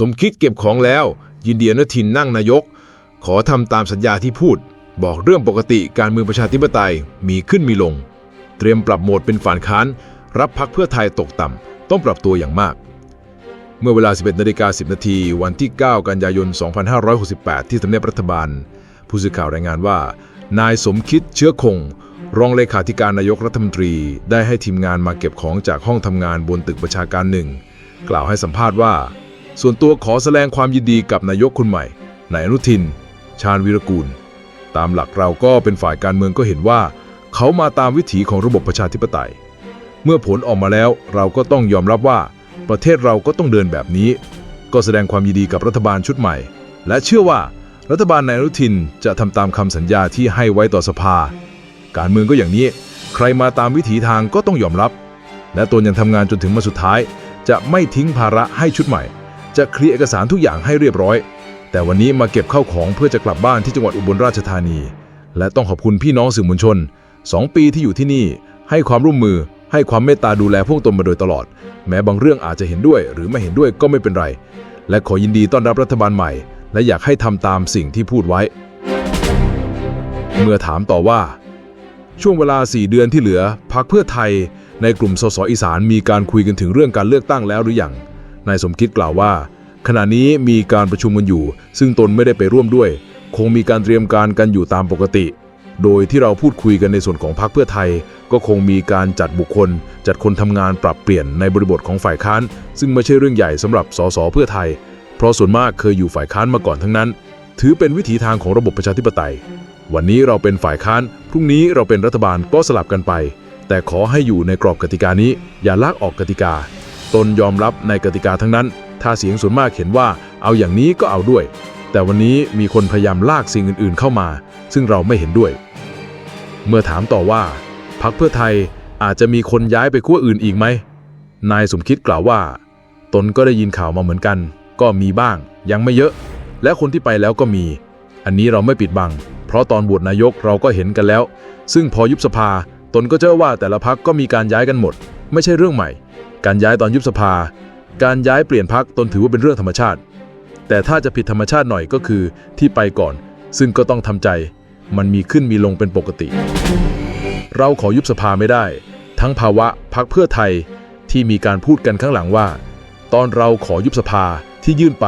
สมคิดเก็บของแล้ว ยินดีอนุทินนั่งนายก ขอทำตามสัญญาที่พูด บอกเรื่องปกติการเมืองประชาธิปไตยมีขึ้นมีลง เตรียมปรับโหมดเป็นฝ่ายค้าน รับพักเพื่อไทยตกต่ำ ต้องปรับตัวอย่างมาก เมื่อเวลา 11นาฬิกา10 นาที วันที่ 9 กันยายน 2568 ที่ทำเนียบรัฐบาล ผู้สื่อข่าวรายงานว่า นายสมคิดเชื้อคงรองเลขาธิการนายกรัฐมนตรีได้ให้ทีมงานมาเก็บของจากห้องทำงานบนตึกประชาการหนึ่ง กล่าวให้สัมภาษณ์ว่า ส่วนตัวขอแสดงความยินดีกับนายกคนใหม่นายอนุทิน ชาญวีรกูล ตามหลักเราก็เป็นฝ่ายการเมืองก็เห็นว่า เขามาตามวิถีของระบบประชาธิปไตย เมื่อผลออกมาแล้วเราก็ต้องยอมรับว่า ประเทศเราก็ต้องเดินแบบนี้ ก็แสดงความยินดีกับรัฐบาลชุดใหม่ และเชื่อว่ารัฐบาลนายอนุทินจะทำตามคำสัญญาที่ให้ไว้ต่อสภา การเมืองก็อย่างนี้ ใครมาตามวิถีทางก็ต้องยอมรับ และตนยังทำงานจนถึงมาสุดท้าย จะไม่ทิ้งภาระให้ชุดใหม่ จะเคลียร์เอกสารทุกอย่างให้เรียบร้อย แต่วันนี้มาเก็บเข้าของเพื่อจะกลับบ้านที่จังหวัดอุบลราชธานี และต้องขอบคุณพี่น้องสื่อมวลชนสองปีที่อยู่ที่นี่ ให้ความร่วมมือ ให้ความเมตตาดูแลพวกตนมาโดยตลอด แม้บางเรื่องอาจจะเห็นด้วยหรือไม่เห็นด้วยก็ไม่เป็นไร และขอยินดีต้อนรับรัฐบาลใหม่ และอยากให้ทำตามสิ่งที่พูดไว้ เมื่อถามต่อว่า ช่วงเวลา 4 เดือนที่เหลือพักเพื่อไทยในกลุ่มสสอีสานมีการคุยกันถึงเรื่องการเลือกตั้งแล้วหรือยัง นายสมคิดกล่าวว่า ขณะนี้มีการประชุมกันอยู่ ซึ่งตนไม่ได้ไปร่วมด้วย คงมีการเตรียมการกันอยู่ตามปกติ โดยที่เราพูดคุยกันในส่วนของพรรคเพื่อไทย ก็คงมีการจัดบุคคล จัดคนทำงานปรับเปลี่ยนในบริบทของฝ่ายค้าน ซึ่งไม่ใช่เรื่องใหญ่สำหรับสสเพื่อไทย เพราะส่วนมากเคยอยู่ฝ่ายค้านมาก่อนทั้งนั้น ถือเป็นวิถีทางของระบบประชาธิปไตย วันนี้เราเป็นฝ่ายค้าน พรุ่งนี้เราเป็นรัฐบาลก็สลับกันไปแต่ขอให้อยู่ในกรอบกติกานี้ อย่าลากออกกติกา ตนยอมรับในกติกาทั้งนั้น ถ้าเสียงส่วนมากเห็นว่าเอาอย่างนี้ก็เอาด้วย แต่วันนี้มีคนพยายามลากสิ่งอื่นๆเข้ามา ซึ่งเราไม่เห็นด้วย เมื่อถามต่อว่าพักเพื่อไทยอาจจะมีคนย้ายไปขั้วอื่นอีกไหม นายสมคิดกล่าวว่า ตนก็ได้ยินข่าวมาเหมือนกัน ก็มีบ้าง ยังไม่เยอะ และคนที่ไปแล้วก็มี อันนี้เราไม่ปิดบัง เพราะตอนบวชนายกเราก็เห็นกันแล้ว ซึ่งพอยุบสภา ตนก็เจอว่าแต่ละพักก็มีการย้ายกันหมด ไม่ใช่เรื่องใหม่ การย้ายตอนยุบสภา การย้ายเปลี่ยนพักตนถือว่าเป็นเรื่องธรรมชาติ แต่ถ้าจะผิดธรรมชาติหน่อยก็คือที่ไปก่อน ซึ่งก็ต้องทำใจ มันมีขึ้นมีลงเป็นปกติ เราขอยุบสภาไม่ได้ ทั้งภาวะพักเพื่อไทยที่มีการพูดกันข้างหลังว่า ตอนเราขอยุบสภาที่ยื่นไป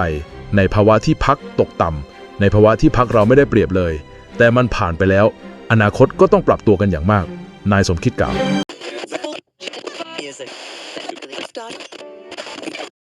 ในภาวะที่พักตกต่ำในภาวะที่พักเราไม่ได้เปรียบเลย แต่มันผ่านไปแล้ว อนาคตก็ต้องปรับตัวกันอย่างมาก นายสมคิดกล่าว website